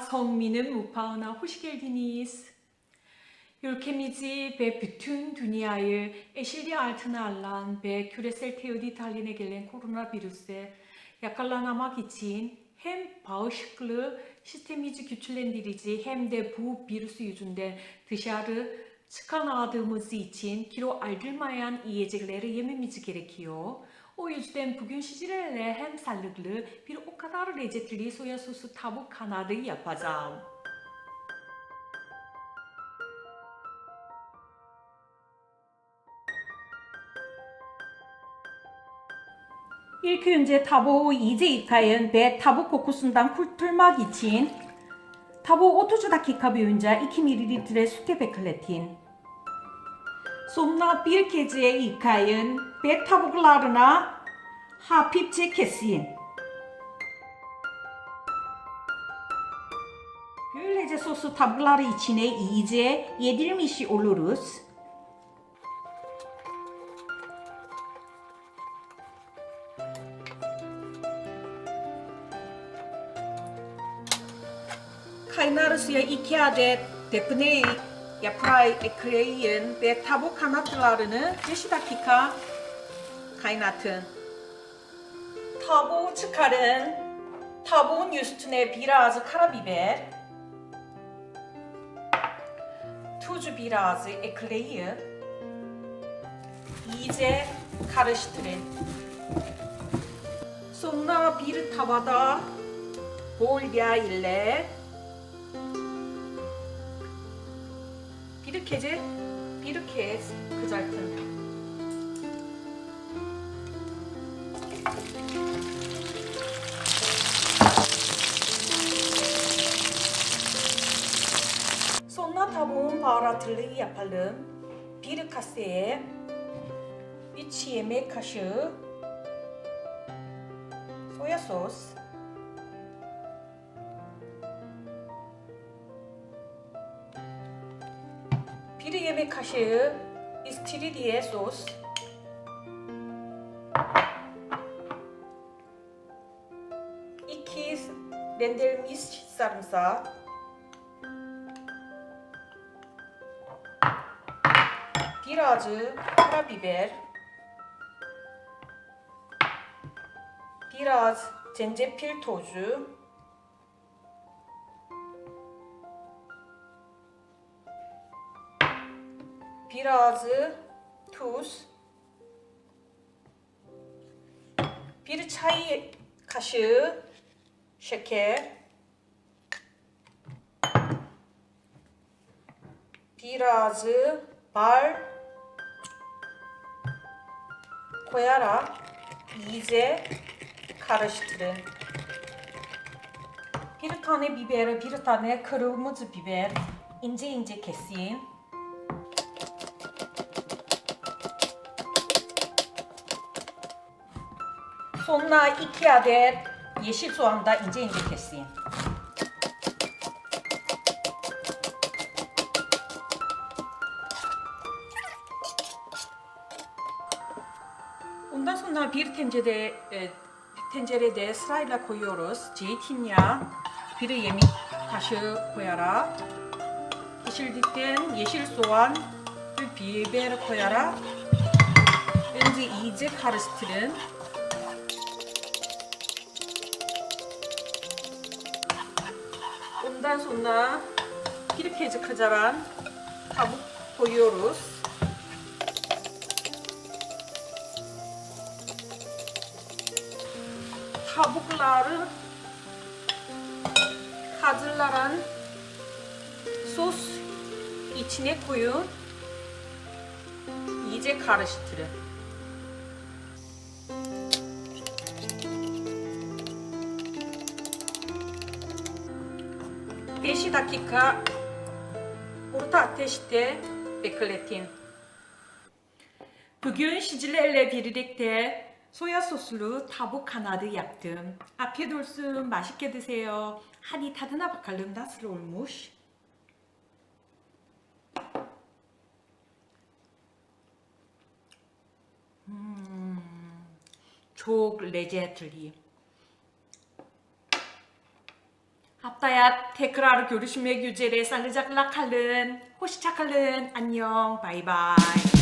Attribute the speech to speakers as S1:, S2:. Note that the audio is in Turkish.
S1: Songmin'in mutfağına hoş geldiniz. Ülkemizi ve bütün dünyayı eşeli altına alan ve küresel teori taline gelen koronavirüse yakalanmak için hem bağışıklığı sistemimizi güçlendirici hem de bu virüs yüzünden dışarı çıkamadığımız için kilo aldırmayan yiyecekleri yememiz gerekiyor. O yüzden bugün sizlerle hem sağlıklı bir o kadar lezzetli soya sosu tavuk kanadı yapacağım. İlk önce tavuğu iyice yıkayın ve tavuk kokusundan kurtulmak için tavuğu 30 dakika boyunca 2 ml sütte bekletin. Sonra bir gece yıkayın ve tavuklarına hafifçe kesin. Böylece sosu tavukları içine iyice yedirmiş oluruz. Kaynar suya 2 adet defne kanatlarını 5 dakika kaynatın. Tavuğu çıkarın. Tavuğun üstüne biraz karabiber, tuz biraz ekleyin. İyice karıştırın. Sonra bir tavada bol yağ ile 이렇게 이제 이렇게 그저 알잖아요. 손나타본 바라 들리기 아팔름 비르카스의 이치에메카슈 소야소스 1 yemek kaşığı istiridye sos. İki rendelmiş sarımsağı. Bir acı karabiber. Biraz zencefil tozu. Biraz tuz, bir çay kaşığı şeker, biraz bal koyarak iyice karıştırın. Bir tane biber, bir tane kırmızı biber ince ince kesin. Sonra iki adet yeşil soğan da ince ince kesin. Ondan sonra bir tencere e, tencerede sırayla koyuyoruz. Zeytinyağı bir yemek kaşığı koyarak pişirdikten yeşil soğan ve biber koyarak önce iyice karıştırın. 분단 손나 피리케즈 카자란 가북 보이오루스. 가북라르 카즐라란 소스 이치네꾸유 이제 가르시트를 私だけが歌ってしてベクレティン Bugün Şicilerle birlikte 소야 소스로 타복 하나드 yaptım. 앞에 돌숨 맛있게 드세요. 한이 타드나 바칼름
S2: 다스를 올무시. 음, 족 레제틀리. Haftaya tekrar görüşmek üzere. Sağlıcakla kalın. Hoşça kalın. Annyeong. Bay bay.